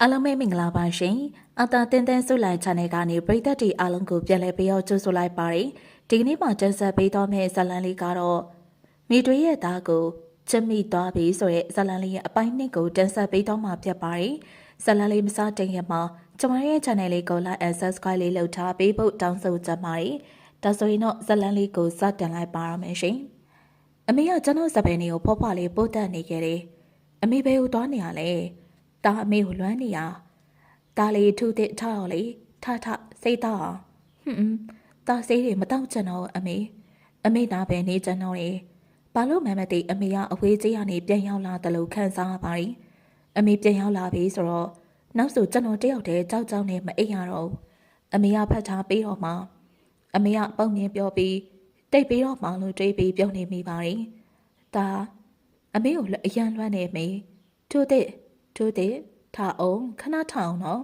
အားလုံးပဲမင်္ဂလာပါရှင်။အတာတင်တန်းဆုလိုက် channel ကနေပရိသတ်တွေအားလုံးကိုပြန်လည်ပေးတော့ကြိုဆိုလိုက်ပါတယ်။ဒီကနေ့မှာတင်ဆက်ပေးတော့မယ့်ဇာတ်လမ်းလေးကတော့မိတွေရဲ့သားကိုချစ်မိသွားပြီဆိုတဲ့ဇာတ်လမ်းလေးရဲ့အပိုင်းနှစ်ကိုတင်ဆက်ပေးတော့မှာဖြစ်ပါတယ်။ဇာတ်လမ်းလေးမစတင်ခင်မှာကျွန်မရဲ့ channel လေးကို like and subscribe လေးလုပ်ထားပေးဖို့တောင်းဆိုချင်ပါတယ်။ဒါဆိုရင်တော့ဇာတ်လမ်းလေးကိုစတင်လိုက်ပါရမယ်ရှင်။အမေကကျွန်တော်စပယ်နေကိုဖောဖောလေးပို့တက်နေခဲ့တယ်။အမေဘယ်ကိုသွားနေရလဲ။ ဒါအမေကိုလွမ်းနေရ။ဒါလေးထုတဲ့ထားတော့လေထထစိတ်တော့အောင်ဟွန်းဒါစိတ်တွေမတောက်ချင်တော့အမေအမေနာပဲနေချင်တော့လေဘာလို့မှမသိအမေကအဝေးကြီးကနေပြန်ရောက်လာတယ်လို့ခံစားရပါ යි အမေပြန်ရောက်လာပြီဆိုတော့နောက်ဆိုကျွန်တော်တယောက်တည်းကြောက်ကြောက်နဲ့မအိပ်ရတော့ဘူးအမေကဖတ်ထားပေးတော့မှအမေကပုံမြင်ပြောပြီးတိတ်ပြီးတော့မှလို့တွေးပြီးပြောနေမိပါ යි ဒါအမေကိုအရန်လွှမ်းနေမေထို့တဲ့ ထို့သည်ထအောင်ခဏထအောင်နော်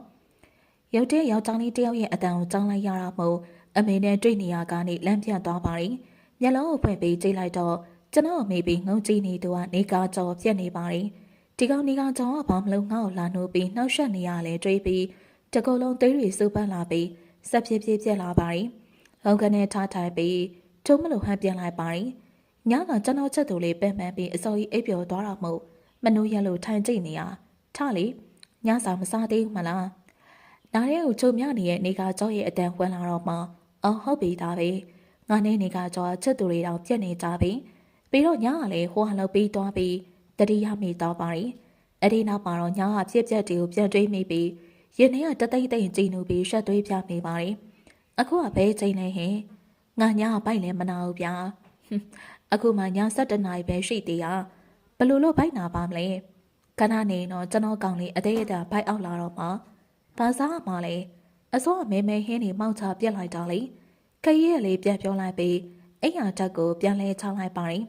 ရုတ်တရက်ယောက်ျားလေးတယောက်ရဲ့အတန်ကိုကြောင်းလိုက်ရတာမို့အမေနဲ့တွေ့နေရကနေလမ်းပြတ်သွားပါတယ်မျက်လုံးကိုဖွင့်ပြီးကြည့်လိုက်တော့ကျွန်တော်အမေပြီးငုံကြည့်နေသူကနေကားကြော်ပြက်နေပါတယ်ဒီကောင်ဒီကောင်ကြောင်ကဘာမလို့ငါ့ကိုလာနှိုးပြီးနှောက်ယှက်နေရလဲတွေးပြီးတကုံလုံးသေးတွေစုပ်ပတ်လာပြီးဆက်ပြည့်ပြည့်ပြက်လာပါတယ်လောကနဲ့ထားထိုင်ပြီးထုံးမလို့ဟန်ပြန်လိုက်ပါတယ်ညကကျွန်တော်ချက်သူလေးပင်ပန်းပြီးအစော်ကြီးအိပ်ပျော်သွားတာမို့မနှိုးရလို့ထိုင်ကြည့်နေရ ထလေညစာမစားသေးဘူးမလားနားရဲကိုချုံမြနေတဲ့နေကကြောရဲ့အတန်ခွန်းလာတော့မှအော်ဟုတ်ပြီဒါပဲငါနဲ့နေကကြောချက်သူတွေတောင်ပြက်နေကြပြီပြီးတော့ညကလည်းဟိုဟာလောက်ပြီးသွားပြီးတတိယမိသွားပါရီအဲ့ဒီနောက်မှာတော့ညကပြက်ပြက်တွေကိုပြန်တွေးမိပြီးရင်ထဲကတသိမ့်သိမ့်ကြည်နူပြီးရှက်သွေးပြမိပါရီအခုကဘဲချိန်နေဟင်ငါညကပိုက်လည်းမနာဘူးဗျာအခုမှည7နာရီပဲရှိသေးရဘလို့လို့ဘိုက်နာပါမလဲ ခဏနေတော့ကျွန်တော်ကောင်လေးအသေးအတန်ဘိုက်အောက်လာတော့မှဘာစားမှလဲအစောအမဲမဲဟင်းနေမောက်ချပြက်လိုက်တာလေခရီးရလေးပြန်ပြောလိုက်ပြီးအိမ်ဟာတက်ကိုပြန်လဲချလိုက်ပါရင်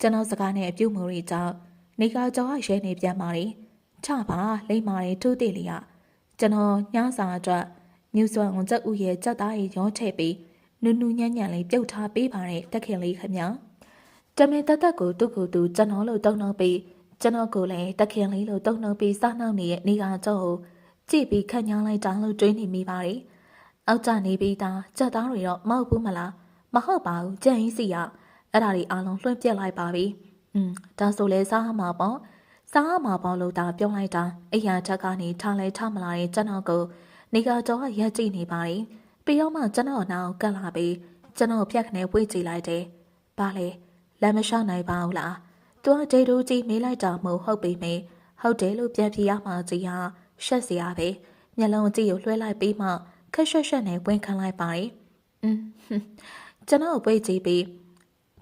ကျွန်တော်စကားနဲ့အပြုတ်မှုတွေကြောင့်နေကကြောကရဲနေပြန်ပါရင်ချပါလိမ့်မာတွေထိုးတိလေးကကျွန်တော်ညစာအတွက်မြူစွမ်းအောင်ချက်ဥရဲ့ချက်သားကြီးရောထည့်ပြီးနူးနူးညံ့ညံ့လေးပြုတ်ထားပေးပါတဲ့တက်ခင်လေးခင်ဗျာတမင်တက်တက်ကိုသူ့ကိုယ်သူကျွန်တော်လို့တုံ့နှုံပြီး ကျွန်တော်ကိုလည်းတက်ခင်လေးလို့တုံ့နှုံပြီးစားနှောက်နေတဲ့နေကကြောကိုကြည့်ပြီးခန့်ညားလိုက်တာလို့တွေးနေမိပါတယ်အောက်ကျနေပြီးသားချက်သားတွေတော့မဟုတ်ဘူးမလားမဟုတ်ပါဘူးကြံ့ရင်စီရအဲ့ဒါတွေအားလုံးလွှင့်ပြက်လိုက်ပါပြီอืมဒါဆိုလဲစားမှာပေါ့စားမှာပေါ့လို့ဒါပြောလိုက်တာအိယာချက်ကနေထားလဲထားမလာတဲ့ကျွန်တော်ကိုနေကကြောကရက်ကြည့်နေပါတယ်ပြီးတော့မှကျွန်တော်နောက်ကတ်လာပြီးကျွန်တော်ဖြတ်ခနဲ့ဝေ့ကြည့်လိုက်တယ်ဘာလဲလက်မလျှောက်နိုင်ပါဘူးလား သူကဒေတူကြီးမေးလိုက်တာမဟုတ်ဟုတ်ပြီမေဟုတ်တယ်လို့ပြန်ပြရမှကြီးဟာရှက်စရာပဲမျက်လုံးကြည့်ကိုလွှဲလိုက်ပြီးမှခက်ရှက်ရှက်နဲ့ဝင်ခံလိုက်ပါတယ်။อืมကျွန်တော်ပွေးကြည့်ပြီး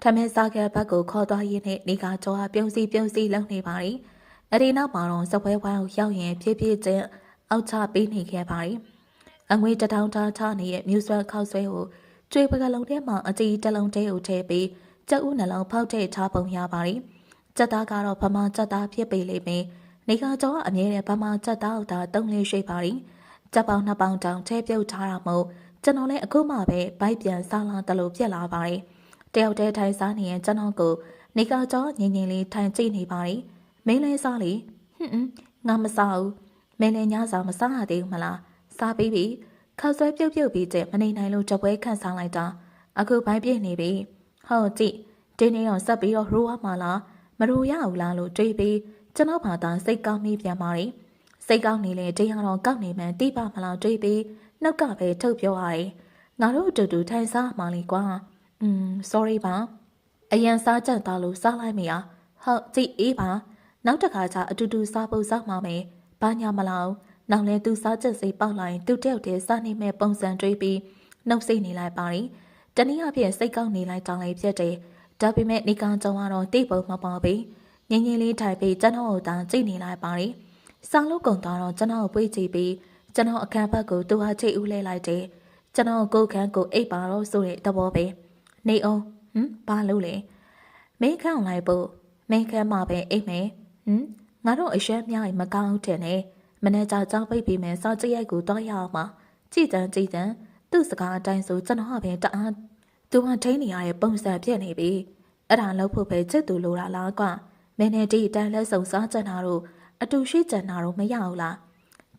ထမင်းစားကဘက်ကိုခေါ်သွားရင်းနဲ့နေကကြောဟာပြုံးစီပြုံးစီလုံနေပါတယ်။အဲဒီနောက်မှာတော့စပွဲဝိုင်းကိုရောက်ရင်ဖြည်းဖြည်းချင်းအောက်ချပေးနေခဲ့ပါတယ်။အငွေတထောင်ထားထားနေတဲ့မြူဆွဲခောက်ဆွဲကိုကျွေပကလုံးထဲမှာအကြီးတလုံးတဲကိုထည့်ပြီးကြက်ဥနှလုံးဖောက်ထည့်ထားပုံရပါတယ်။ ကြက်သားကတော့ဗမာကြက်သားဖြစ်ပေလိမ့်မယ်။နေကကျော်ကအမြဲတမ်းဗမာကြက်သားကိုသာတုံးလေးရှိပါတယ်။ကြက်ပေါင်းနှစ်ပေါင်းတောင်ထဲပြုတ်ထားတာမို့ကျွန်တော်လည်းအခုမှပဲဘိုက်ပြန်စားလာတယ်လို့ပြက်လာပါတယ်။တယောက်တည်းထိုင်စားနေရင်ကျွန်တော်ကိုနေကကျော်ငင်ငင်လေးထိုင်ကြည့်နေပါတယ်။မင်းလေးစားလေဟွန်းငါမစားဘူး။မင်းလည်းညစာမစားရသေးဘူးမလား။စားပြီးပြီ။ခါဆွဲပြုတ်ပြုတ်ပြီးကျမနေနိုင်လို့ကြပွဲခန့်စားလိုက်တာ။အခုဘိုက်ပြည့်နေပြီ။ဟုတ်ကြည့်ဒီနေ့တော့ဆက်ပြီးတော့ရိုးရမှာလား မရိုးရဘူးလားလို့တွေးပြီးကျွန်တော်ဘာသာစိတ်ကောင်းမိပြန်ပါတယ်စိတ်ကောင်းနေလေတရားတော်ကောက်နေမှန်တိပမလားတွေးပြီးနှုတ်ကပဲထုတ်ပြောရတယ်ငါတို့အတူတူထိုင်စားမှလေကွာอืม sorry ပါအရန်စားကြတာလို့စားလိုက်မရဟုတ်ကြည့်အေးပါနောက်တစ်ခါကျအတူတူစားဖို့စားမှမယ်ဘာညာမလားနောက်လဲသူစားချက်စိတ်ပေါက်လာရင်သူတယောက်တည်းစားနေမဲ့ပုံစံတွေးပြီးနှုတ်ဆိတ်နေလိုက်ပါရီတနည်းအားဖြင့်စိတ်ကောက်နေလိုက်တောင်းလိုက်ဖြစ်တယ် ဒါပေမဲ့နေကောင်ကြောင့်ကတော့တိတ်ပုံမပေါ်ပြီငင်းငင်းလေးထိုင်ပြီးကျွန်တော်ကိုသာကြည့်နေလိုက်ပါရီဆောင်းလို့ကုံသွားတော့ကျွန်တော်ကိုပွေးကြည့်ပြီးကျွန်တော်အခန်းဘက်ကိုသူဟာချိတ်ဦးလဲလိုက်တယ်ကျွန်တော်ကိုခန်းကိုအိပ်ပါတော့ဆိုတဲ့သဘောပဲနေအောင်ဟမ်ဘာလို့လဲမင်းခန့်လိုက်ဖို့မင်းခန့်မှာပဲအိပ်မယ်ဟမ်ငါတို့အရှက်များရင်မကောင်းတယ်နဲ့မနေ့ကကြောက်ပိတ်ပြီးမယ်စောကြည့်ရိုက်ကိုတွားရအောင်ပါကြည်တန်းကြည်တန်းသူ့စကားအတိုင်းဆိုကျွန်တော်ကပဲတအား သူဟာထိန်းနေရတဲ့ပုံစံပြက်နေပြီအဲ့ဒါလို့ဖို့ပဲချက်သူလိုတာလားကွာမင်းနဲ့ဒီတန်လက်စုံစားကြတာတို့အတူရှိကြတာတို့မရဘူးလား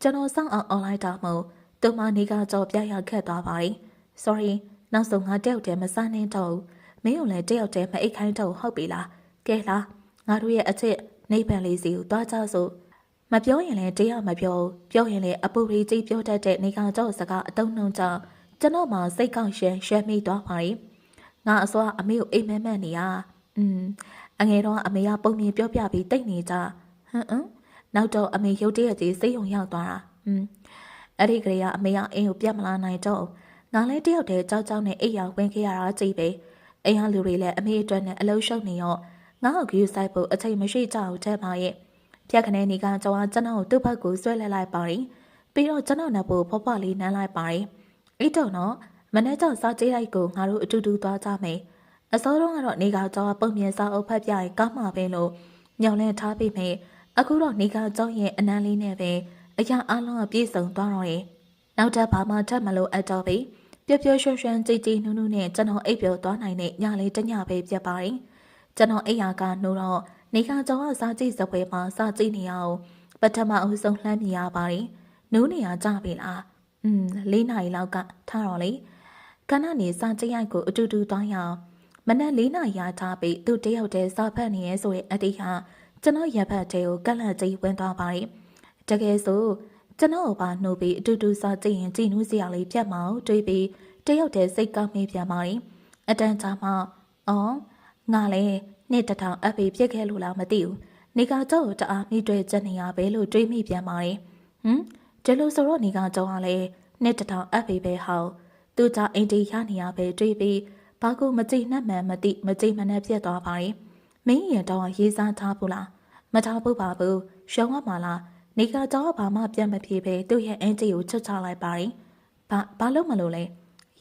ကျွန်တော်စောင့်အောင် online တာမို့သူမနေကကြောပြရခက်သွားပါရင် sorry နောက်ဆုံးငါတယောက်တည်းမစားနိုင်တော့ဘူးမင်းကိုလည်းတယောက်တည်းမအိတ်ခိုင်းတော့ဟုတ်ပြီလားကဲလားငါတို့ရဲ့အချစ်နေပန်လေးစီကိုတွားကြစို့မပြောရင်လည်းတရားမပြောဘူးပြောရင်လည်းအပူရီကြီးပြောတတ်တဲ့နေကကြောစကားအတုံးနှုံကြောင့် ကျွန်တော်မှစိတ်ကောက်ရှမ်းရှမ်းမိသွားပါရင်ငါအစွာအမေကိုအိမ်မက်မက်နေရอืมအငယ်တော့အမေကပုံမြင်ပြောပြပြီးတိတ်နေကြဟမ်ဟမ်နောက်တော့အမေရုတ်တရက်ကြီးစိတ်ုံရောက်သွားတာอืมအဲ့ဒီကလေးကအမေကအိမ်ကိုပြတ်မလာနိုင်တော့ငါလည်းတယောက်တည်းကြောက်ကြောက်နဲ့အိမ်ရောက်ဝင်ခဲ့ရတာကြည့်ပဲအိမ်ကလူတွေလည်းအမေအတွက်နဲ့အလုံးရှုပ်နေရောငါ့ကိုဂယူဆိုင်ဖို့အချိန်မရှိကြဘူးတဲ့ပါရဲ့ပြက်ခနဲနေကကြောင်ကျွန်တော်ကိုသူ့ဘက်ကိုဆွဲလဲလိုက်ပါရင်ပြီးတော့ကျွန်တော်နဲ့ပို့ဖောဖောလေးနမ်းလိုက်ပါရင် အဲ့တော့နော်မနေ့ကစားကြည့်လိုက်ကိုငါတို့အတူတူသွားကြမယ်အစောတုန်းကတော့နေကကြောင်ပုံမြင်စာအုပ်ဖတ်ပြရင်ကောင်းမှာပဲလို့ညောင်လန်းထားပြီးမယ်အခုတော့နေကကြောင်ရဲ့အနမ်းလေးနဲ့ပဲအရာအလုံးအပြည့်စုံသွားတော့ရင်နောက်ထပ်ဘာမှထပ်မလို့အပ်တော့ပြီပျော်ပျော်ရွှင်ရွှင်ကြည်ကြည်နူးနူးနဲ့ကျွန်တော်အိပ်ပျော်သွားနိုင်တဲ့ညလေးတစ်ညပဲပြတ်ပါတယ်ကျွန်တော်အိယာကနိုးတော့နေကကြောင်ကစားကြည့်စပွဲမှာစားကြည့်နေအောင်ပထမအဦးဆုံးလှမ်းမြင်ရပါတယ်နူးနေရကြပြီလား อืม၄နာရီလောက်ကထားတော့လေကနနေစားကြည့်ရိုက်ကိုအတူတူတောင်းရအောင်မနက်၄နာရီရထားပြီးသူတယောက်တည်းစားဖက်နေရဲဆိုတဲ့အတိဟာကျွန်တော်ရဖက်တဲကိုကက်လက်ကြီးဝင်သွားပါတယ်တကယ်ဆိုကျွန်တော်ဘာနှုတ်ပြီးအတူတူစားကြည့်ရင်ကြည်နူးစရာလေးပြတ်မအောင်တွေးပြီးတယောက်တည်းစိတ်ကောက်မိပြန်ပါတယ်အတန်ကြာမှအော်ငါလည်းနှစ်တထောင်အပ်ပြီးပြစ်ခဲ့လို့လားမသိဘူးနေကကြောက်တအားမိတွေ့ချက်နေရပဲလို့တွေးမိပြန်ပါတယ်ဟမ် ဒီလိုဆိုတော့နေကကြောက်ကလည်းနှစ်တထောင်အပ်ပြီးပဲဟောက်သူကြောင့်အိမ်တီရနေရပဲတွေးပြီးဘာကိုမကြည့်နှက်မှန်မသိမကြည့်မနှက်ပြတ်သွားပါတယ်မင်းရင်တော့ရေးစားထားဘူးလားမထားဘူးပါဘူးရှုံးရမှာလားနေကကြောကဘာမှပြန်မပြေပဲသူ့ရဲ့အင်ဂျီကိုချွတ်ချလိုက်ပါတယ်ဘာဘာလို့မလို့လဲ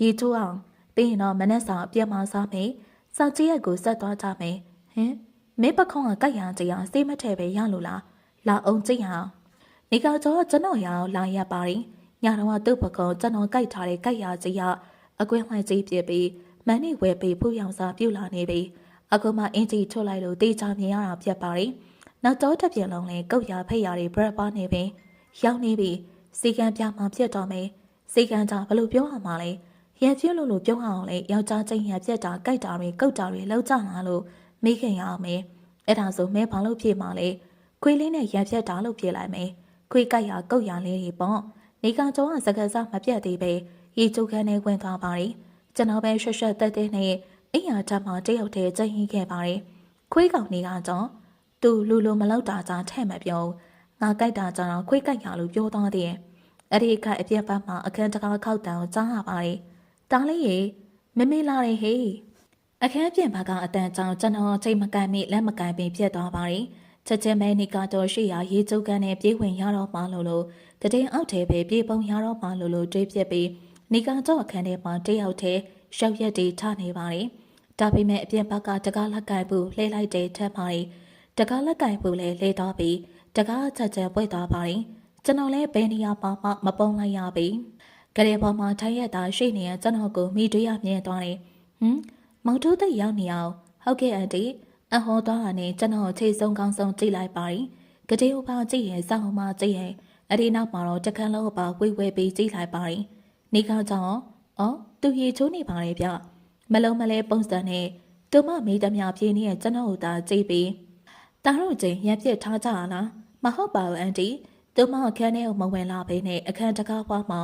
ရေချိုးအောင်ပြီးရင်တော့မနက်စာအပြတ်မစားမယ်စာကြည့်ရက်ကိုဆက်သွားကြမယ်ဟင်မင်းပခုံးကကြိုက်ရကြရစေးမထဲပဲရလို့လားလာအောင်ကြည့်ရအောင် နေကကြောကျွန်တော်ရအောင်လာရပါတယ်ညတော့သူ့ပကုံးကျွန်တော်ကြိုက်ထားတဲ့ကြိုက်ရကြရအကွင်းလှိုင်းကြီးပြပြီးမန်းနေဝဲပြီးဖူးရောင်စာပြုတ်လာနေပြီအခုမှအင်ဂျီထုတ်လိုက်လို့တေချာမြင်ရတာပြတ်ပါတယ်နောက်တော့တစ်ပြက်လုံးလဲကုတ်ရဖိတ်ရတွေဘရက်ပါနေပြီရောက်နေပြီစီကံပြမှာပြတ်တော့မယ်စီကံကြဘလို့ပြောရမှာလဲရံပြည့်လို့လို့ပြောအောင်လေယောက်ျားချင်းရံပြက်တာကြိုက်တာတွေကုတ်တာတွေလောက်ကြလာလို့မိခင်ရအောင်မယ်အဲ့ဒါဆိုမဲဘာလို့ဖြေမှာလဲခွေးလေးနဲ့ရံပြက်တာလို့ဖြေလိုက်မယ် ခွေးကြိုက်ရကုတ်ရလေးတွေပေါ့နေကကျောင်းကစကားစားမပြတ်သေးပဲရေကျုပ်ခန်းထဲဝင်သွားပါတယ်ကျွန်တော်ပဲရွှက်ရွှက်တက်တက်နဲ့အိယာထမှတယောက်တည်းကြိတ်ဟင်းခဲ့ပါတယ်ခွေးကောင်နေကကြောင့်သူလူလူမလောက်တာကြောင့်ထဲ့မပြောငါကြိုက်တာကြောင့်ခွေးကြိုက်ရလို့ပြောသွားသေးတယ်အဲ့ဒီအခါအပြက်ပတ်မှာအခန်းတကားခောက်တန်ကိုကြားရပါတယ်တားလေးရေမမေလာတယ်ဟေးအခန်းပြင်ဘက်ကအတန်ကြောင့်ကျွန်တော်ချိန်မကန်မိလက်မကန်ပင်ပြတ်သွားပါတယ် ချက်ချင်းမဲနီကတော့ရှိရာရေကျုပ်ကန်နဲ့ပြေးဝင်ရတော့မှလို့လို့တည်င်းအောက်ထဲပဲပြေးပုံရတော့မှလို့လို့တွေးပြက်ပြီးနီကတော့အခန်းထဲမှာတယောက်တည်းရှောက်ရက်တွေထနေပါတယ်ဒါပေမဲ့အပြင်ဘက်ကတကားလက်ကင်ဘူးလှဲလိုက်တဲ့ထက်ပါတယ်တကားလက်ကင်ဘူးလည်းလဲတော့ပြီးတကားချက်ချက်ပွေ့သွားပါတယ်ကျွန်တော်လည်းဘယ်နေရာမှမပုံလိုက်ရပြီကလေးပေါ်မှာထိုင်ရတာရှိနေရကျွန်တော်ကိုမိတွေ့ရမြင်သွားတယ်ဟမ်မောင်တိုးသိရောက်နေအောင်ဟုတ်ကဲ့အန်တီ အဟောသွားတာနဲ့ကျွန်တော်ခြေဆုံးကောင်းဆုံးကြည့်လိုက်ပါတယ်ကတိဥပါကြည့်ရင်စောင်းမကြည့်ရင်အဲ့ဒီနောက်မှာတော့တခန်းလုံးပါဝေဝေပြီးကြည့်လိုက်ပါတယ်နေကောင်းကြောင့်အော်သူရေချိုးနေပါလေဗျမလုံးမလဲပုံစံနဲ့သူမမေးသမျှပြေးနေတဲ့ကျွန်တော်တို့သာကြည့်ပြီးတားတို့ချင်းရံပြစ်ထားကြလားမဟုတ်ပါဘူးအန်တီသူမအခန်းထဲကိုမဝင်လာဘဲနဲ့အခန်းတကားပွားမှာ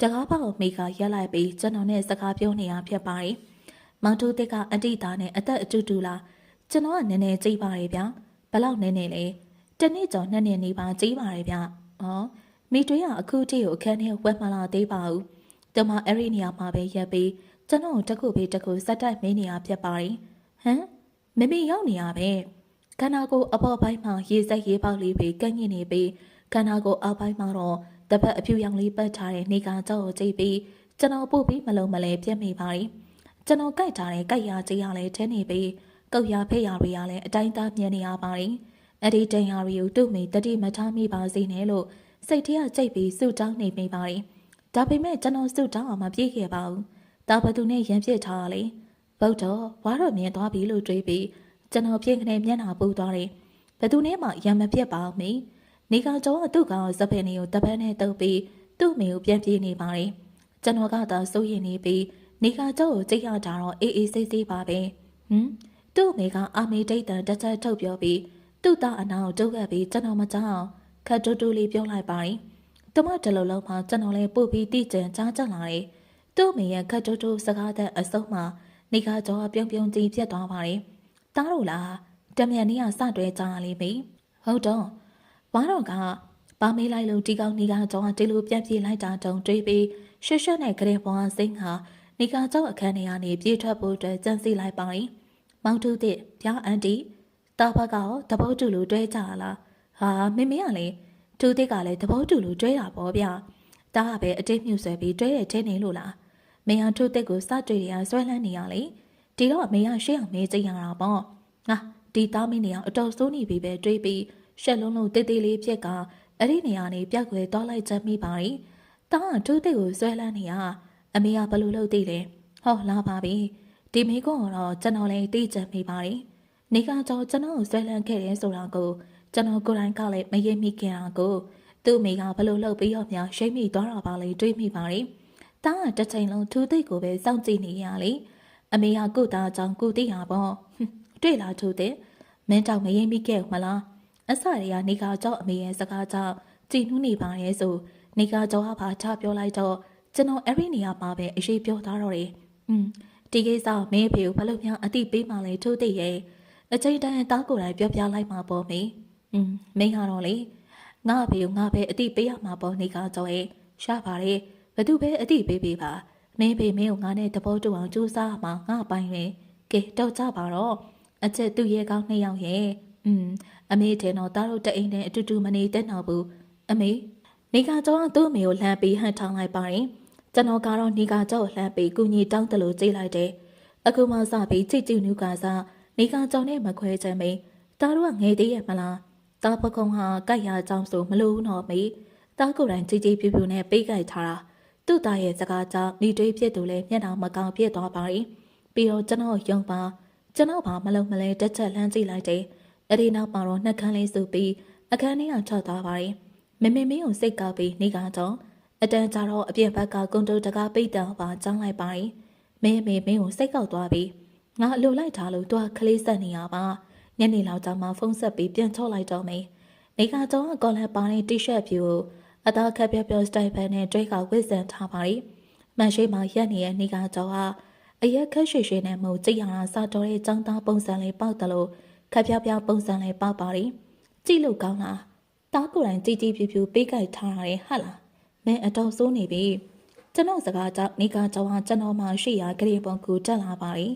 တကားပေါက်မိကရက်လိုက်ပြီးကျွန်တော်နဲ့စကားပြောနေရဖြစ်ပါတယ်မောင်တူတက်ကအန်တီသားနဲ့အသက်အတူတူလား ကျွန်တော်ကနည်းနည်းကြည့်ပါရဲ့ဗျဘလောက်နည်းနည်းလဲတနေ့ကျော်နှစ်နှစ်နေပါကြည့်ပါရဲ့ဗျအော်မိတွေးကအခုတည်းကိုအခန်းထဲဝက်မလာသေးပါဘူးသူမအဲ့ဒီနေရာမှာပဲရက်ပြီးကျွန်တော်တခုပြီးတခုစက်တိုက်မင်းနေရဖြစ်ပါတယ်ဟမ်မမေရောက်နေရပဲခန္ဓာကိုယ်အပေါ်ပိုင်းမှာရေစက်ရေပေါက်လေးပဲကန့်ညင်နေပြီးခန္ဓာကိုယ်အောက်ပိုင်းမှာတော့တပတ်အဖြူရောင်လေးပတ်ထားတဲ့နေကကြောက်ကိုကြည့်ပြီးကျွန်တော်ပို့ပြီးမလုံးမလဲပြက်မိပါတယ်ကျွန်တော်ကြိုက်ထားတဲ့ကြိုက်ရကြီးရလဲထဲနေပြီး ကုတ်ရဖက်ရတွေရလဲအတိုင်းသားမြင်နေရပါတယ်အဲ့ဒီတန်ရာတွေကိုတုတ်မိတတိမထားမိပါစေနဲ့လို့စိတ်ထဲကကြိတ်ပြီးစုတောင်းနေမိပါတယ်ဒါပေမဲ့ကျွန်တော်စုတောင်းအောင်မပြေးခဲ့ပါဘူး။ဒါဘသူနဲ့ရံပြစ်ထားလေ။ဗုဒ္ဓဝါတော့မြင်သွားပြီလို့တွေးပြီးကျွန်တော်ပြင်ကနေမျက်နှာပူသွားတယ်။ဘသူနဲ့မှရံမပြတ်ပါဘူးမိနေကကျော်ကသူ့ကောင်စပယ်နေကိုတပန်းနဲ့တုပ်ပြီးသူ့မိကိုပြန်ပြေးနေပါတယ်ကျွန်တော်ကသာစိုးရင်နေပြီးနေကကျော်ကိုကြိတ်ရတာတော့အေးအေးဆေးဆေးပါပဲဟမ် သူ့မိကအာမေဒိတ်တန်တစ်ချက်ထုတ်ပြောပြီးသူ့သားအနာကိုတုပ်ခဲ့ပြီးကျွန်တော်မကြောက်ခတ်တူတူလေးပြောလိုက်ပါတယ်တမတလုံးလုံးမှာကျွန်တော်လည်းပို့ပြီးတိကျန်ကြားကြလာတယ်သူ့မိရဲ့ခတ်တူတူစကားတဲ့အစုံမှာနေကကျော်ကပြုံးပြုံးကြီးပြတ်သွားပါတယ်တားလို့လားတမြန်နေရစတွဲကြရလိမ့်မယ်ဟုတ်တော့ဝါတော့ကပါမေးလိုက်လို့ဒီကောင်နေကကျော်ကဒီလိုပြန့်ပြေးလိုက်တာတုံတွေးပြီးရှက်ရှက်နဲ့ကြတဲ့ဘွားစိမ့်ဟာနေကကျော်အခန်းထဲကနေပြေးထွက်ဖို့အတွက်ကြံစီလိုက်ပါတယ် မောင်ထုသစ်ပြားအန်တီတာဘကရောတဘောတူလို့တွဲကြလားဟာမမေကလည်းသူသစ်ကလည်းတဘောတူလို့တွဲတာပေါ့ဗျတားကပဲအတိတ်မြူဆွဲပြီးတွဲတဲ့ချင်းနေလို့လားမေဟန်ထုသစ်ကိုစတွေ့ရဆွဲလန်းနေရလေဒီတော့မေကရှေ့အောင်မေးကြည့်ရတာပေါ့ငါဒီသားမင်းနေအောင်အတော်စိုးနေပြီပဲတွေးပြီးရှက်လုံးလုံးတေးသေးလေးဖြစ်ကအဲ့ဒီနေရာနေပြောက်ွယ်သွားလိုက်ချက်မိပါရီတားကထုသစ်ကိုဆွဲလန်းနေရအမေကဘလို့လုပ်သိလဲဟောလာပါပြီ ဒီမိကတော့ကျွန်တော်လည်းသိချင်မိပါရီနေကကြောကျွန်တော်ကိုဆွဲလန်းခဲ့တယ်ဆိုတာကိုကျွန်တော်ကိုယ်တိုင်ကလည်းမရိပ်မိခင်တာကိုသူ့အမေကဘလို့လုပ်ပြီးတော့များရှိမိသွားတာပါလေတွေးမိပါရီတားကတစ်ချိန်လုံးထူးသိပ်ကိုပဲစောင့်ကြည့်နေရလေအမေကကိုသားကြောင့်ကိုသိရပေါ့တွေ့လားထူးသိမင်းတောင်မရိပ်မိခဲ့မလားအစရေကနေကကြောက်အမေရဲ့စကားကြောင့်ကြည်နူးနေပါရဲ့ဆိုနေကကြောကပါချပြောလိုက်တော့ကျွန်တော်အဲ့ဒီနေရာမှာပဲအရေးပြောသားတော့တယ်อืม ဒီကိစ္စမင်းဖေကိုဘလို့များအတိပေးမှလဲထိုးသိရဲ့အချိန်တိုင်းတားကိုယ်တိုင်ပြောပြလိုက်မှာပေါ့မေอืมမင်းကတော့လေငါ့ဖေကိုငါပဲအတိပေးရမှာပေါ့နေကကြောရဲ့ရှားပါလေဘသူပဲအတိပေးပေးပါမင်းဖေမင်းကိုငါနဲ့တဘောတူအောင်ကြိုးစားမှာငါပိုင်ရင်ကဲတော့ကြပါတော့အချက်သူ့ရဲ့ကောင်းနှစ်ယောက်ရဲ့อืมအမေတဲ့တော့တားတို့တအိမ်နဲ့အတူတူမနေတဲ့တော့ဘူးအမေနေကကျောင်းကသူ့အမေကိုလှမ်းပြီးဟန်ထောင်းလိုက်ပါတယ် ကျွန်တော်ကတော့နေကကျောင်းကိုလှမ်းပြီးကုညီတောင်းတယ်လို့ကြိတ်လိုက်တယ်အခုမှစပြီးချစ်ချစ်နူးကစားနေကကျောင်းနဲ့မခွဲချင်မေတားတို့ကငယ်သေးရဲ့မလားတားပကုံဟာကြိုက်ရကြောင်းဆိုမလို့တော့မေတားကိုယ်တိုင်ကြည်ကြည်ပြူပြူနဲ့ပေးကြိုက်ထားတာသူ့သားရဲ့စကားကြောင့်မိတွေးပြစ်သူလည်းမျက်နှာမကောင်းပြစ်သွားပါရီပြီးတော့ကျွန်တော်ယုံပါကျွန်တော်ဘာမလုံးမလဲတက်ချက်လှမ်းကြည့်လိုက်တယ်အဲ့ဒီနောက်မှာတော့နှက်ခမ်းလေးစုပြီးအခန်းထဲကထွက်သွားပါတယ်မမေမင်းကိုစိတ်ကောက်ပြီးနေကတော့ အတန်းကြတော့အပြင်ဘက်ကကွန်တိုတကားပိတ်တောင်ပါចောင်းလိုက်ပါတယ်မင်းမေမင်းကိုစိတ်ကောက်သွားပြီးငါအလိုလိုက်ထားလို့သူကခလေးဆက်နေရပါညနေလောက်ကြာမှဖုန်းဆက်ပြီးပြန်ချော့လိုက်တော့မေနေကတော့ကော်လန်ပါတဲ့တီရှပ်ဖြူကိုအသားခက်ပြပြစတိုင်ပန်နဲ့တွဲကဝစ်စံထားပါတယ်မန်ရှိမှာရက်နေတဲ့နေကတော့အရက်ခက်ရွှေရွှေနဲ့မှုကြိတ်ရတာစတော်တဲ့ចောင်းသားပုံစံလေးပေါက်တယ်လို့ခက်ပြပြပုံစံလေးပေါက်ပါတယ်ကြည့်လို့ကောင်းလားတားကိုယ်တိုင်ကြည်ကြည်ဖြူဖြူပေးကြိုက်ထားရတယ်ဟာလား မင်းအတော်ဆိုးနေပြီကျွန်တော်စကားကြောင့်နေကကြောင်ဟာကျွန်တော်မှရှိရာဂရေပုံကူတက်လာပါတယ်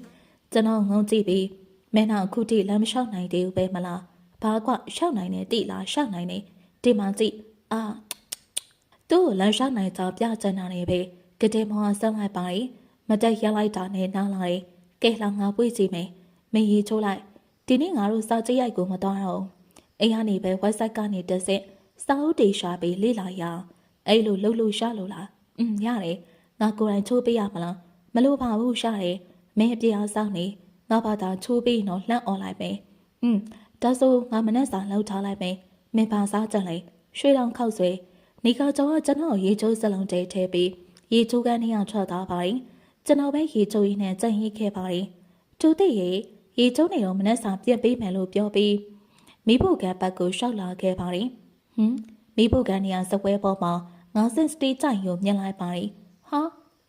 ကျွန်တော်ငုံကြည့်ပြီးမင်းနောက်ခုထိလမ်းမလျှောက်နိုင်သေးဘူးပဲမလားဘာကွရှောက်နိုင်နေတိလားရှောက်နိုင်နေဒီမှာကြည့်အာသူ့ကိုလမ်းလျှောက်နိုင်ကြောင်ပြချင်တာနေပဲကတဲ့မောင်ဆက်လိုက်ပါတယ်မတက်ရလိုက်တာနဲ့နားလာတယ်ကဲလာငါပွေးကြည့်မယ်မင်းရေးချိုးလိုက်ဒီနေ့ငါတို့စာကြည့်ရိုက်ကိုမတော်တော့အိမ်ကနေပဲ website ကနေတက်စစ်စာအုပ်တွေရှာပြီးလေ့လာရအောင် အဲ့လိုလှုပ်လို့ရှာလို့လားอืมရတယ်ငါကိုယ်တိုင်ချိုးပေးရမလားမလို့ပါဘူးရှာတယ်မင်းအပြေအောင်စောင့်နေငါဘာသာချိုးပေးတော့လှန့်អော်လိုက်မယ်อืมဒါဆိုငါမနဲ့စာလှုပ်ထားလိုက်မယ်မင်းပါစားကြလေရွှေတောင်ခောက်ဆွဲနေကကြောကကျွန်တော်ရေချိုးစလုံးတဲထဲပြီးရေချိုးကန်းထဲအောင်ထွက်သွားပါတယ်ကျွန်တော်ပဲရေချိုးရင်းနဲ့ကြံ့ရိတ်ခဲ့ပါတယ်သူသိရေရေချိုးနေတော့မနဲ့စာပြက်ပေးမယ်လို့ပြောပြီးမိဖို့ကဘက်ကိုရှောက်လာခဲ့ပါတယ်ဟမ် မိဖို့ကန်နေရစပွဲပေါ်မှာငါစင်စတေးကြိုင်ကိုမြင်လိုက်ပါတယ်ဟာ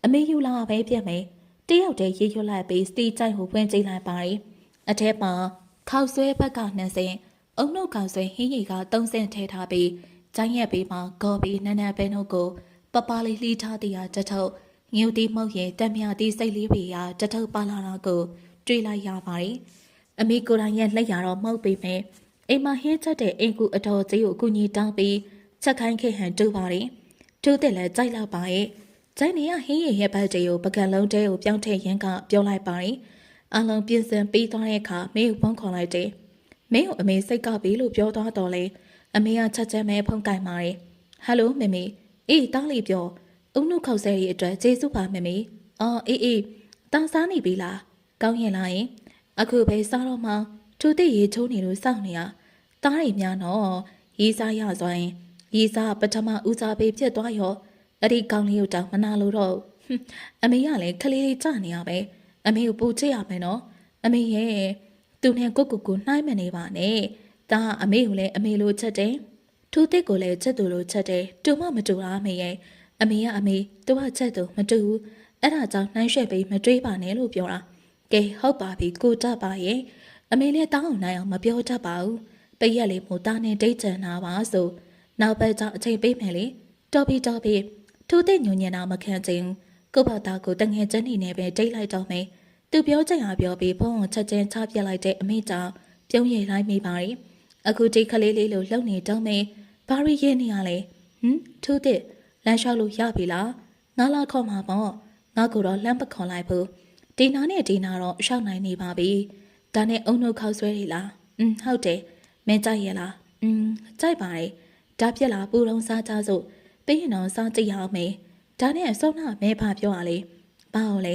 အမေယူလာပဲပြက်မယ်တယောက်တည်းရေရွတ်လိုက်ပြီးစတေးကြိုင်ကိုဖွင့်ကြည့်လိုက်ပါတယ်အထက်မှာခောက်ဆွဲဘက်ကနှစင်အုံနှုတ်ကောင်ဆွဲဟင်းရီကသုံးဆင့်ထဲထားပြီးကျိုင်းရက်ပေးမှာဂေါ်ဘီနန်းနန်းပဲတို့ကိုပပလေးလှီးထားတည်ရတထုပ်ငြူတီမှုတ်ရင်တက်မြတီစိတ်လေးပေရတထုပ်ပါလာတာကို တွေးလိုက်ရပါတယ်အမေကိုယ်တိုင်ရဲ့လက်ရတော့မဟုတ်ပေမဲ့ အိမ်မှာဟင်းချက်တဲ့အင်ကူအတော်ကြီးကိုအကူညီတောင်းပြီးချက်ခိုင်းခဲ့ဟန်တူပါတယ်။တူတဲ့လည်းကြိုက်လောက်ပါရဲ့။ဂျိုင်းနေရဟင်းရရဲ့ဘက်တွေကိုပကံလုံးတဲကိုပြောင်းထည့်ရင်းကပြောလိုက်ပါတယ်။အလုံးပြင်ဆင်ပြီးသွားတဲ့အခါမင်းကိုဖုန်းခေါ်လိုက်တယ်။မင်းကိုအမေစိတ်ကောက်ပြီလို့ပြောသွားတော့လေအမေကချက်ချက်မဲဖုန်းကင်ပါတယ်။ဟယ်လိုမမေအေးတောင်းလေးပြောအုံနုခောက်ဆဲရဲ့အတွက်ကျေးဇူးပါမမေ။အော်အေးအေးတောင်းစားနေပြီလား။ကောင်းရင်လားယင်အခုပဲစားတော့မှ သူတိတ်ရေချိုးနေလို့စောင့်နေရတားရီများတော့ရေးစားရဆိုရင်ရေးစားပထမဦးစားပေးဖြစ်သွားရောအဲ့ဒီကောင်းလေးကိုတောင်မနာလို့တော့ဟွန်းအမေကလည်းခလေးလေးကြနေရပဲအမေကိုပို့ချစ်ရမယ်နော်အမေရဲ့သူနဲ့ကိုကိုကိုနှိုင်းမနေပါနဲ့ဒါအမေကိုလည်းအမေလိုချက်တယ်ထူးတစ်ကိုလည်းချက်သူလိုချက်တယ်တူမမတူလားအမေရဲ့အမေကအမေသူကချက်သူမတူဘူးအဲ့ဒါကြောင့်နှိုင်းရွှဲပြီးမတွေးပါနဲ့လို့ပြောတာကဲဟုတ်ပါပြီကိုတတ်ပါရဲ့ အမေလည်းတောင်းအောင်နိုင်အောင်မပြောတတ်ပါဘူးပရက်လေးမို့တာနဲ့ဒိတ်ချန်တာပါဆိုနောက်ဘက်ကျအချိန်ပေးမယ်လေတော်ပြီတော်ပြီထူးတဲ့ညဉ့်ညံတာမခံချင်ဘူးကိုပေါ့သားကိုတငယ်ချင်းနေနဲ့ပဲဒိတ်လိုက်တော့မယ်သူပြောချင်တာပြောပြီးဖုန်းကိုချက်ချင်းချပြလိုက်တဲ့အမေကြောင့်ပြုံးရည်လိုက်မိပါရီအခုဒီကလေးလေးလိုလှုပ်နေတော့မယ်ဘာရီရဲနေရလဲဟမ်ထူးတဲ့လမ်းလျှောက်လို့ရပြီလားငါလာခေါ်မှာပေါ့ငါကတော့လမ်းပခေါ်လိုက်ဘူးဒီနာနဲ့ဒီနာတော့ရှောက်နိုင်နေပါပြီ ဒါနဲ့အုံနှုတ်ခောက်ဆွဲနေလားอืมဟုတ်တယ်မင်းကြိုက်ရဲ့လားอืมကြိုက်ပါတယ်ဒါပြက်လာပူလုံးစားကြစို့ပြီးရင်တော့စားကြည့်ရအောင်မေဒါနဲ့အစုံနာမဲဖာပြောရလေဘာလို့လဲ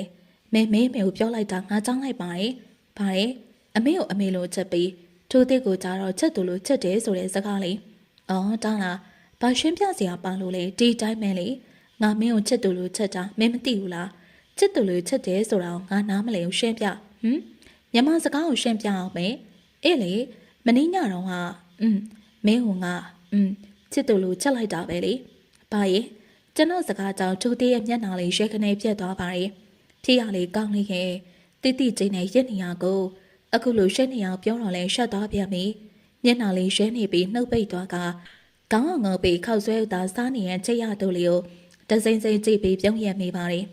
မဲမဲမဲကိုပြောလိုက်တာငါကြောင်းလိုက်ပါတယ်ဘာလဲအမေကိုအမေလိုချက်ပြီးထိုးတဲ့ကိုကြတော့ချက်သူလိုချက်တယ်ဆိုတဲ့စကားလေးအော်တောင်းလားဘာရှင်းပြစရာပါလို့လဲဒီတိုင်းမဲလေငါမင်းကိုချက်သူလိုချက်တာမင်းမသိဘူးလားချက်သူလိုချက်တယ်ဆိုတာကိုငါနားမလည်ဘူးရှင်းပြဟမ် မြန်မာစကားကိုရှင်းပြအောင်မေအေးလေမင်းညတော့ကอืมမင်းဟိုငါอืมချစ်သူလိုချက်လိုက်တာပဲလေဘာရဲ့ကျွန်တော်စကားကြောင့်ထူသေးရဲ့မျက်နှာလေးရဲခနေပြတ်သွားပါရဲ့ဖြစ်ရလေကောင်းလေးရဲ့တိတိကျင်းနဲ့ရစ်နေရကိုအခုလိုရှက်နေအောင်ပြောတော့လဲရှက်သွားပြန်ပြီမျက်နှာလေးရဲနေပြီးနှုတ်ပိတ်သွားကကောင်းအောင်ငေါပြီးခောက်ဆွဲဥသာစားနေရဲ့ချိတ်ရတို့လေးကိုတစိမ့်စိမ့်ကြည့်ပြီးပြုံးရမိပါရဲ့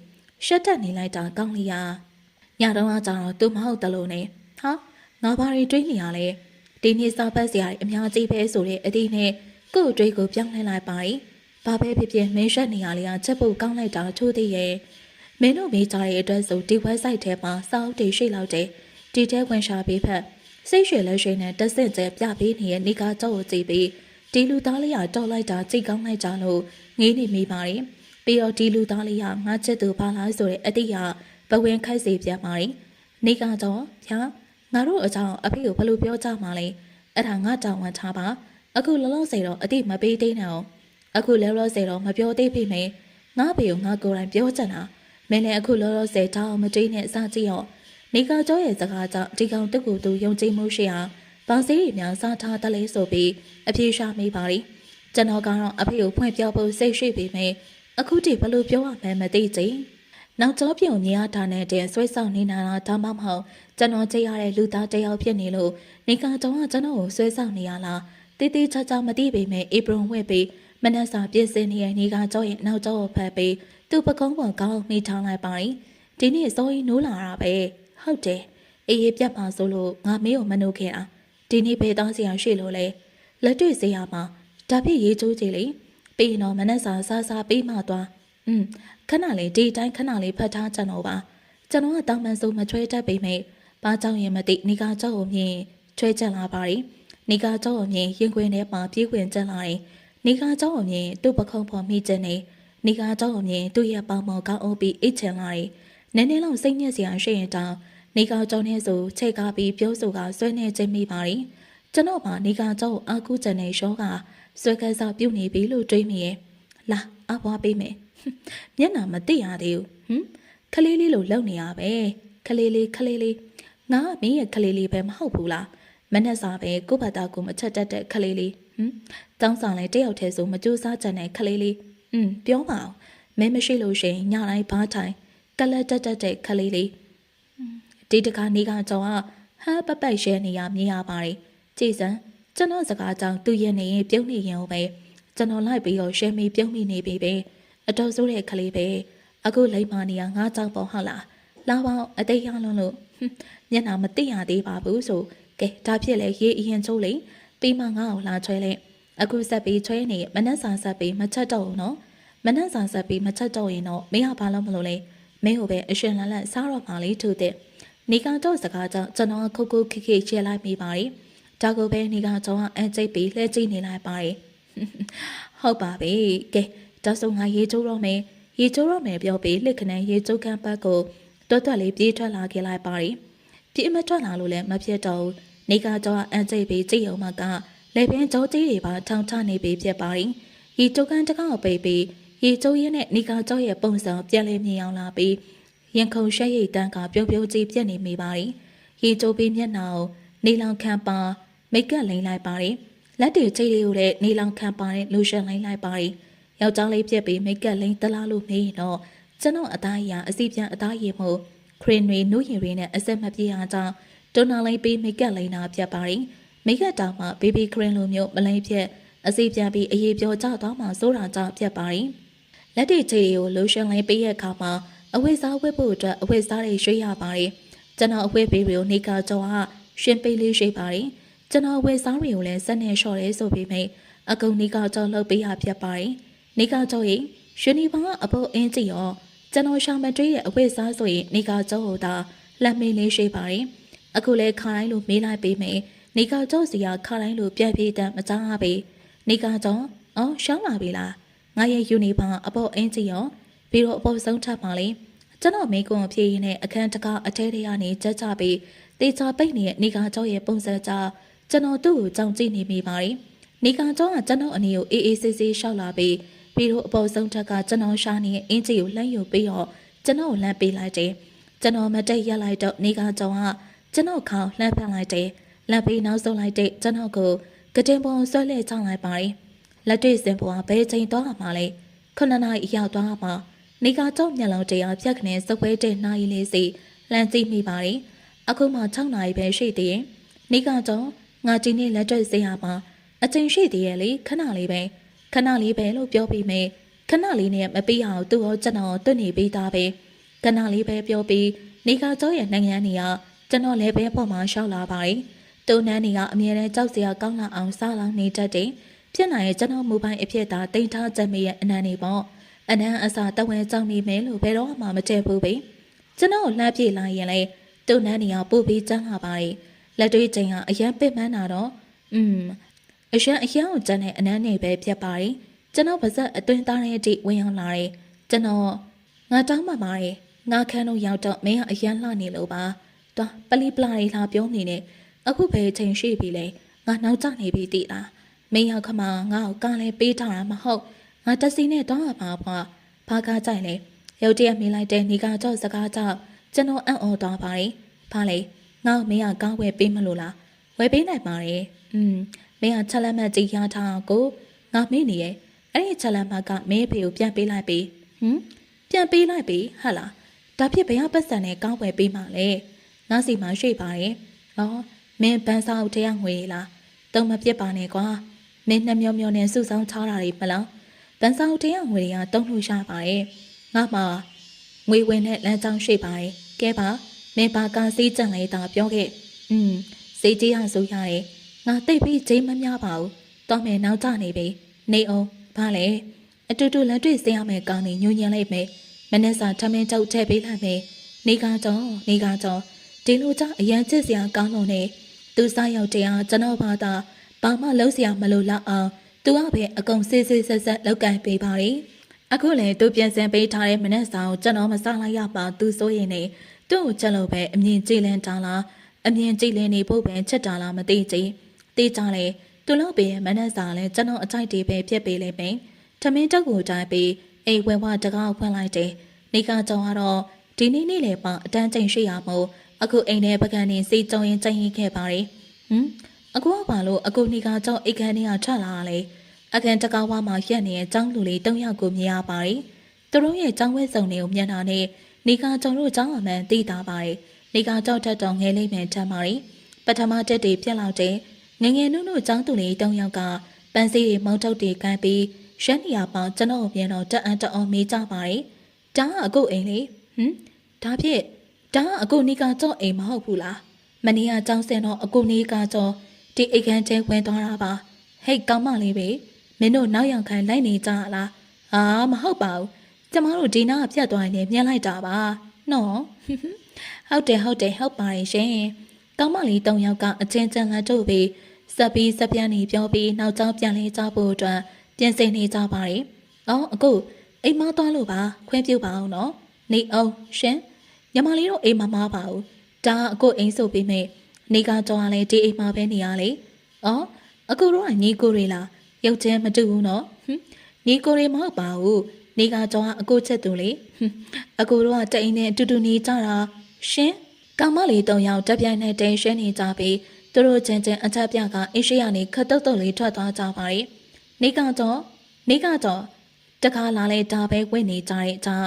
ရှက်တက်နေလိုက်တာကောင်းလေးဟာ ညတော့အကြောင်းတော့သူမဟုတ်တလို့နဲ့ဟာငါဘာတွေတွေးနေရလဲဒီနေ့စာပတ်စရာအများကြီးပဲဆိုတဲ့အသည့်နဲ့ကို့အတွေးကိုပြောင်းလဲလိုက်ပါ၏ဘာပဲဖြစ်ဖြစ်မင်းရှက်နေရလေကချက်ပုတ်ကောင်းလိုက်တာထိုးသေးရဲ့မင်းတို့မိကြတဲ့အတွက်ဆိုဒီ website ထဲမှာစာအုပ်တွေရှိလောက်တယ်ဒီထဲဝင်ရှာပေးဖက်စိတ်ရွှေလက်ရွှေနဲ့တက်ဆင့်ကျဲပြပေးနေတဲ့နေကားကြောက်ကိုကြည့်ပြီးဒီလူသားလေးကတော်လိုက်တာကြိတ်ကောင်းလိုက်ကြလို့ငေးနေမိပါတယ်ပြီးတော့ဒီလူသားလေးကငါချက်သူဘာလားဆိုတဲ့အတိတ် ကဘဝင်ခိုက်စေပြန်ပါတယ်နေကားကြောဗျာငါတို့အကြောင်းအဖေကိုဘယ်လိုပြောကြမှာလဲအဲ့ဒါငါတောင်းဝန်ထားပါအခုလောလောဆယ်တော့အတိတ်မပေးသေးနဲ့အောင်အခုလောလောဆယ်တော့မပြောသေးပြီမေငါဖေကိုငါကိုယ်တိုင်ပြောချင်တာမင်းလည်းအခုလောလောဆယ်တောင်းမတိနဲ့စကြည့်ရောနေကာကျော်ရဲ့စကားကြောင့်ဒီကောင်တက်ကိုသူယုံကြည်မှုရှိအောင်ပေါင်းစည်းရများစားထားတလဲဆိုပြီးအပြေရှာမိပါလိကျွန်တော်ကတော့အဖေကိုဖွင့်ပြဖို့စိတ်ရှိပေမဲ့အခုတည်းဘယ်လိုပြောရမှန်းမသိချင် နောက်ကျောပြုံညီအားထားတဲ့ဆွဲဆောင်နေနာတာဒါမှမဟုတ်ကျွန်တော်ကြိတ်ရတဲ့လူသားတယောက်ဖြစ်နေလို့နေကာကျော်ကကျွန်တော်ကိုဆွဲဆောင်နေရလားတေးသေးချာချာမသိပေမဲ့ဧပြီဝှက်ပြီးမနက်စာပြည့်စင်နေတဲ့နေကာကျော်ရဲ့နောက်ကျော်ကိုဖတ်ပြီးသူ့ပကုံးပေါ်ကောင်းမိထားလိုက်ပါရင်ဒီနေ့စောကြီးနိုးလာတာပဲဟုတ်တယ်အေးအေးပြတ်ပါဆိုလို့ငါမေးကိုမနှုတ်ခဲ့တာဒီနေ့ပဲတောင်းစရာရှိလို့လေလက်တွေ့စေရမှာဒါဖြစ်ရေးချိုးကြည့်လေပြီးရင်တော့မနက်စာစားစားပြီးမှသွားอืม ခဏလေးဒီတိုင်းခဏလေးဖတ်ထားကြတော့ပါကျွန်တော်ကတောင်းပန်ဆုံးမချွဲတတ်ပေမဲ့ဘာကြောင့်ရင်မသိနေကာကြောက်ကိုမြင်ချွဲချက်လာပါရီနေကာကြောက်ကိုမြင်ရင်ခွင်ထဲမှာပြေးခွင်ချက်လာတယ်နေကာကြောက်ကိုမြင်သူ့ပခုံးပေါ်မိချက်နေနေကာကြောက်ကိုမြင်သူ့ရဲ့ပေါင်ပေါ်ကောင်းအုပ်ပြီးအိတ်ချင်လာတယ်နည်းနည်းလောက်စိတ်ညစ်စရာရှိရင်တောင်နေကာကြောင့်နဲ့ဆိုချိန်ကားပြီးပြောဆိုကဆွဲနေခြင်းမိပါရီကျွန်တော်မှနေကာကြောင့်အာကူချန်နေရှောကဆွဲကစားပြုတ်နေပြီလို့တွေးမိရဲ့လာအဘွားပေးမယ် မျက်နာမသိရသေးဘူးဟမ်ခလေးလေးလို့လုံနေရပဲခလေးလေးခလေးလေးငါမင်းရဲ့ခလေးလေးပဲမဟုတ်ဘူးလားမနဲ့စာပဲကိုယ့်ဘာသာကိုမချက်တက်တဲ့ခလေးလေးဟမ်တောင်းဆောင်လဲတယောက်တည်းဆိုမကြိုးစားကြတဲ့ခလေးလေးอืมပြောပါအောင်မင်းမရှိလို့ရှိရင်ညတိုင်းဘားထိုင်ကလတ်တက်တက်တဲ့ခလေးလေးဒီတခါနေကကြောင်ကဟမ်ပပိုက်ရှဲနေရမြင်ရပါတယ်ကြည်စံကျွန်တော်စကားကြောင့်သူ့ရဲ့နေရင်ပြုံးနေရင်ပဲကျွန်တော်လိုက်ပြီးတော့ရှဲမီပြုံးမိနေပြီပဲ အတော်ဆိုးတဲ့ကလေးပဲအခုလိမ့်မာနေရငါးကြောင်ပေါ့ဟုတ်လားလာပေါင်းအသိရလုံးလို့မျက်နှာမသိရသေးပါဘူးဆိုကဲဒါဖြစ်လေရေးအရင်ချိုးလေပြီးမှငါ့ကိုလာချွဲလိုက်အခုဆက်ပြီးချွဲနေမနှက်စာဆက်ပြီးမချက်တော့ဘူးနော်မနှက်စာဆက်ပြီးမချက်တော့ရင်တော့မင်းကဘာလို့မလို့လဲမင်းကိုပဲအရှင်လန်လန်စားတော့မှလေးထူတဲ့နေကတော့စကားကြောင့်ကျွန်တော်ခုခုခိခိချဲလိုက်မိပါတယ်ဒါကိုပဲနေကတော့အန်ကျိတ်ပြီးလှဲကြည့်နေလိုက်ပါတယ်ဟုတ်ပါပြီကဲ ဒါဆိုငါရေချိုးတော့မယ်ရေချိုးတော့မယ်ပြောပြီးလက်ခဏန်းရေချိုးကမ်းပတ်ကိုတွတ်တွတ်လေးပြေးထွက်လာခဲ့လိုက်ပါတယ်ပြေးမထွက်လာလို့လည်းမဖြစ်တော့ဘူးနေကတော့အန်ကျိတ်ပြီးကြည့်အောင်မကလေပင်ကြောကြီးတွေပါထောင်ချနေပြီဖြစ်ပါတယ်။ဤတုတ်ကန်တကောက်ပိတ်ပြီးရေကျိုးရဲနဲ့နီကာကျော်ရဲ့ပုံစံပြန်လဲမြင်အောင်လာပြီးရင်ခုန်ရှက်ရိတ်တန်းကပြုံးပြုံးကြီးပြက်နေမိပါတယ်။ရေကျိုးပြီးမျက်နှာကိုနေလောင်ခံပါမိတ်ကပ်လိမ့်လိုက်ပါတယ်။လက်တွေချိတ်လေးကိုလည်းနေလောင်ခံပါတဲ့လူရှင်လိမ့်လိုက်ပါတယ်။ ယောက်ျားလေးပြက်ပြီးမိတ်ကပ်လိမ့်တလားလို့မေးရင်တော့ကျွန်တော်အသားရအစီပြန်အသားရည်မှုခရင်တွေနုရင်တွေနဲ့အဆက်မပြေအောင်ကြောင့်တွန်းနာလိမ့်ပြီးမိတ်ကပ်လိမ့်တာပြတ်ပါတယ်။မိတ်ကပ်တောင်မှဘေဘီခရင်လိုမျိုးမလိမ့်ဖြစ်အစီပြန်ပြီးအရေးပြောကြသွားမှစိုးတာကြောင့်ပြတ်ပါတယ်။လက်တွေချေတွေကိုလိုရှင်လိမ့်ပေးရဲ့အခါမှာအဝိစားဝတ်ဖို့အတွက်အဝိစားတွေရွှေ့ရပါတယ်။ကျွန်တော်အဝိပေးတွေကိုနေကကြောကရှင်ပေးလေးရွှေ့ပါတယ်။ကျွန်တော်အဝိစားတွေကိုလည်းစက်နဲ့လျှော့ရဲဆိုပြီးမိတ်အကုန်နေကကြောလှုပ်ပေးရပြတ်ပါတယ်။ နေကကြောရဲ့ရှင်ဒီဘာအဖို့အင်းကြည့်ရောကျွန်တော်ရှာမတွေးရဲ့အဝိစားဆိုရင်နေကကြောကိုသာလက်မင်းလေးရွှေ့ပါတယ်။အခုလဲခါတိုင်းလိုမေးလိုက်ပေးမယ်။နေကကြောစီကခါတိုင်းလိုပြက်ပြေးတဲ့မကြားပါဘူး။နေကကြောအော်ရှောင်းလာပြီလား။ငါရဲ့ယူနီဖောင်းအဖို့အင်းကြည့်ရောပြီးတော့အပေါ်ဆုံးထပ်ပါလေကျွန်တော်မိကွန်ဖြေရင်နဲ့အခန်းတကားအထဲထဲကနေကြက်ကြပြီးတေချာပိတ်နေတဲ့နေကာကျော်ရဲ့ပုံစံကြောင့်ကျွန်တော်သူ့ကိုကြောင်ကြည့်နေမိပါတယ်နေကာကျော်ကကျွန်တော်အနေကိုအေးအေးဆေးဆေးရှောက်လာပြီး ပြီးတော့အပေါ်ဆုံးထက်ကကျွန်တော်ရှာနေတဲ့အင်းကြီးကိုလှမ်းယူပြီးတော့ကျွန်တော်ကိုလှမ်းပေးလိုက်တယ်ကျွန်တော်မတိတ်ရက်လိုက်တော့နေကာကျော်ကကျွန်တော်ခေါင်းလှမ်းဖက်လိုက်တယ်လက်ပြီးနောက်ဆုံးလိုက်တဲ့ကျွန်တော်ကိုကတင်ပုံဆွဲလဲချောင်းလိုက်ပါတယ်လက်တွေ့စင်ပေါ်ကဘယ်ချိန်သွားမှလဲခုနှစ်နာရီရောက်သွားမှနေကကြောက်မျက်လုံးတရားဖြတ်ခနဲ့စပွဲတဲ့နှာရီလေးစီလမ်းကြည့်မိပါတယ်။အခုမှ6နာရီပဲရှိသေးရင်နေကကြောက်ငါဒီနေ့လက်တွေ့စေရမှာအချိန်ရှိသေးရဲ့လေခဏလေးပဲ ခဏလေးပဲလို့ပြောပြီးမယ်ခဏလေးနဲ့မပြီးအောင်သူ့ရောကျွန်တော်တွန့်နေပြီးသားပဲခဏလေးပဲပြောပြီးနေကကြောက်ရဲ့နိုင်ငံနေကကျွန်တော်လည်းပဲပေါ်မှာရှောက်လာပါတယ်။တုံနန်းနေကအမြဲတမ်းကြောက်စရာကောင်းလာအောင်စားလောင်နေတတ်တယ်။ဖြစ်နိုင်ရဲ့ကျွန်တော်မူပိုင်းအဖြစ်သာတင်ထားချက်မေရဲ့အနံ့နေပေါ့။အနန်းအစာတဝဲကြောင်းနေမယ်လို့ဘယ်တော့မှမတည့်ဘူးပဲကျွန်တော်လှမ်းပြေးလိုက်ရင်လေတုံနန်းနေအောင်ပို့ပြီးကျန်းလာပါတယ်လက်တွေးချိန်ကအရန်ပစ်မှန်းတာတော့อืม အရန်အရန်ကိုကျန်းတဲ့အနန်းနေပဲပြတ်ပါတယ်ကျွန်တော်ပါဇက်အတွင်းသားတဲ့အထိဝင်ရောက်လာတယ်ကျွန်တော်ငါတောင်းမှပါတယ်ငါခန်းတော့ရောက်တော့မင်းကအရန်လှနေလို့ပါတော့ပလီပလာလေးလာပြောနေနေအခုပဲချိန်ရှိပြီလေငါနောက်ကျနေပြီတိလားမင်းရောက်ခမငါ့ကိုကားလဲပေးထားတာမဟုတ်ငါတက်စီနဲ့တော့မှာဖွာဘာကားကြိုက်လဲရုတ်တရက်မိလိုက်တဲ့နေကကြော့စကားကြောင့်ကျွန်တော်အံ့ဩသွားပါတယ်ဘာလဲငါ့မင်းကကားဝယ်ပေးမလို့လားဝယ်ပေးနိုင်ပါတယ်อืม မင်းကချက်လက်မှတ်ကြီးရထားကိုငါမေးနေရဲ့အဲ့ဒီချက်လက်မှတ်ကမင်းဖေကိုပြန်ပေးလိုက်ပြီဟမ်ပြန်ပေးလိုက်ပြီဟာလားဒါဖြစ်ဘယ်ဟာပတ်စံနဲ့ကောင်းဝယ်ပေးမှလဲငါစီမှာရွှေ့ပါတယ်ဟောမင်းဘန်စာအုပ်တရားငွေလားတုံးမပြစ်ပါနဲ့ကွာမင်းနှမျောမျောနဲ့စုဆောင်းထားတာတွေမလားဗန်ဆောင်တရားငွေတွေကတုံးလို့ရပါတယ်ငါမှငွေဝင်တဲ့လမ်းကြောင်းရှိပါတယ်ကဲပါမင်းပါကစီးကြံလေးတာပြောခဲ့อืมစိတ်ကြီးရဆိုရတယ် ငါတိတ်ပြီးချိန်မများပါဘူးတော့မယ်နောက်ကျနေပြီနေအောင်ဘာလဲအတူတူလက်တွေ့စေရမယ်ကောင်းနေညွညံလိုက်မယ်မနေ့စာထမင်းကြောက်ထည့်ပေးလိုက်မယ်နေကကြောနေကကြောဒီလိုကြအရန်ချစ်စရာကောင်းလို့နေသူစားရောက်တရားကျွန်တော်ဘာသာဘာမှလုံးစရာမလိုလောက်အောင်သူကပဲအကုန်စေးစေးဆက်ဆက်လောက်ကင်ပေးပါတယ်။အခုလည်းသူပြန်စင်ပေးထားတဲ့မနက်စာကိုကျွန်တော်မစားလိုက်ရပါသူစိုးရင်နေသူ့ကိုချက်လို့ပဲအမြင်ကြည်လင်တာလားအမြင်ကြည်လင်နေဖို့ပဲချက်တာလားမသိကြည်။ တေးကြလေသူလို့ပဲမနက်စာလည်းကျွန်တော်အကြိုက်တွေပဲဖြစ်ပေးလိမ့်မယ်။ထမင်းတုပ်ကိုတိုင်းပြီးအိမ်ဝဲဝတကားဖွင့်လိုက်တယ်။နေကကြောင်ကတော့ဒီနေ့နေ့လေပအတန်းချိန်ရှိရမို့အခုအိမ်ထဲပကံနေစီကြုံရင်ကြိုင်ရင်ခဲ့ပါတယ်။ဟမ်အခုကဘာလို့အခုနေကကြောင့်အိတ်ခမ်းထဲကထွက်လာလဲအခန်းတကားဝါမှာရက်နေတဲ့ចောင်းလူလေး၃ယောက်ကိုမြင်ရပါတယ်သူတို့ရဲ့ចောင်းဝဲစုံတွေကိုမျက်နှာနဲ့နေကကြောင့်တို့ចောင်းအမှန်သိတာပါတယ်နေကကြောင့်တက်တော်ငယ်လေးမှန်ထမ်းပါတယ်ပထမတက်တွေပြက်လောက်တဲ့ ငငယ်နုနုចောင်းသူလေး၃ယောက်ကပန်းစည်းတွေမောင်းထုတ်တွေကန်ပြီးရက်နေရပေါင်းကျွန်တော်ပြန်တော့တက်အံ့တအောင်မေးကြပါတယ်ဒါကအခုအိမ်လေးဟမ်ဒါဖြစ်ဒါကအခုနေကကြောင့်အိမ်မဟုတ်ဘူးလားမနေ့ကကျောင်းစင်တော့အခုနေကကြောင့်ဒီအိတ်ခမ်းကျဲဝင်သွားတာပါဟိတ်ကောင်းမလေးပဲမင်းတို့နောက်ရောက်ခိုင်းလိုက်နေကြလားအာမဟုတ်ပါဘူးကျမတို့ဒီနာကပြတ်သွားရင်မြန်လိုက်တာပါနော်ဟုတ်တယ်ဟုတ်တယ်ဟုတ်ပါရဲ့ရှင် ကောင်းမလေး၃ယောက်ကအချင်းချင်းလာတို့ပြီးစပ်ပြီးစပ်ပြန်းနေပြောပြီးနောက်ကျောင်းပြန်လေးကြဖို့အတွက်ပြင်ဆင်နေကြပါတယ်အော်အခုအိမ်မသွားလို့ပါခွင့်ပြုပါအောင်နော်နေအောင်ရှင်ညီမလေးတို့အိမ်မမပါဘူးဒါအခုအိမ်ဆိုပြီးမိနေကကြောင်းလည်းဒီအိမ်မှာပဲနေရလေ။အော်အကူတို့ကညီကိုတွေလားရုပ်ချင်းမတူဘူးနော်ဟွန်းညီကိုတွေမဟုတ်ပါဘူးနေကကြောကအကိုချက်သူလေဟွန်းအကူတို့ကတအိမ်နဲ့အတူတူနေကြတာရှင် ကောင်မလေးတုံယောက်တက်ပြိုင်နဲ့တိန်ရှင်းနေကြပြီးသူတို့ချင်းချင်းအချက်ပြကအင်းရှိရနေခတ်တုတ်တုတ်လေးထွက်သွားကြပါရီနေကကြောနေကကြောတခါလာလဲဒါပဲဝင်နေကြတဲ့ကြာ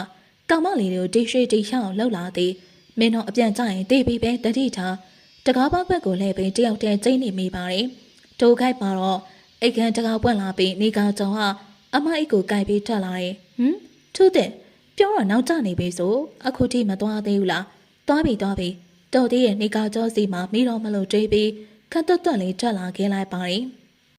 ကောင်မလေးတို့တိရှိတိရှောင်းလှုပ်လာသည်မင်းတို့အပြန်ကြရင်တေးပြီးပဲတတိထားတကားပေါက်ဘက်ကိုလှည့်ပြီးတယောက်တည်းကျိနေမိပါရီတိုးခိုက်ပါတော့အိတ်ခမ်းတကားပွင့်လာပြီးနေကကြောဟာအမအိတ်ကိုကြိုက်ပြီးထွက်လာတယ်ဟမ်ထူးတဲ့ပြောတော့နောက်ကျနေပြီဆိုအခုထိမသွားသေးဘူးလား သွားပြီသွားပြီတော်သေးရဲ့နေကကြောစီမှာမိတော့မလို့တွေးပြီးခတ်တွတ်တွတ်လေးထွက်လာခဲ့လိုက်ပါရီ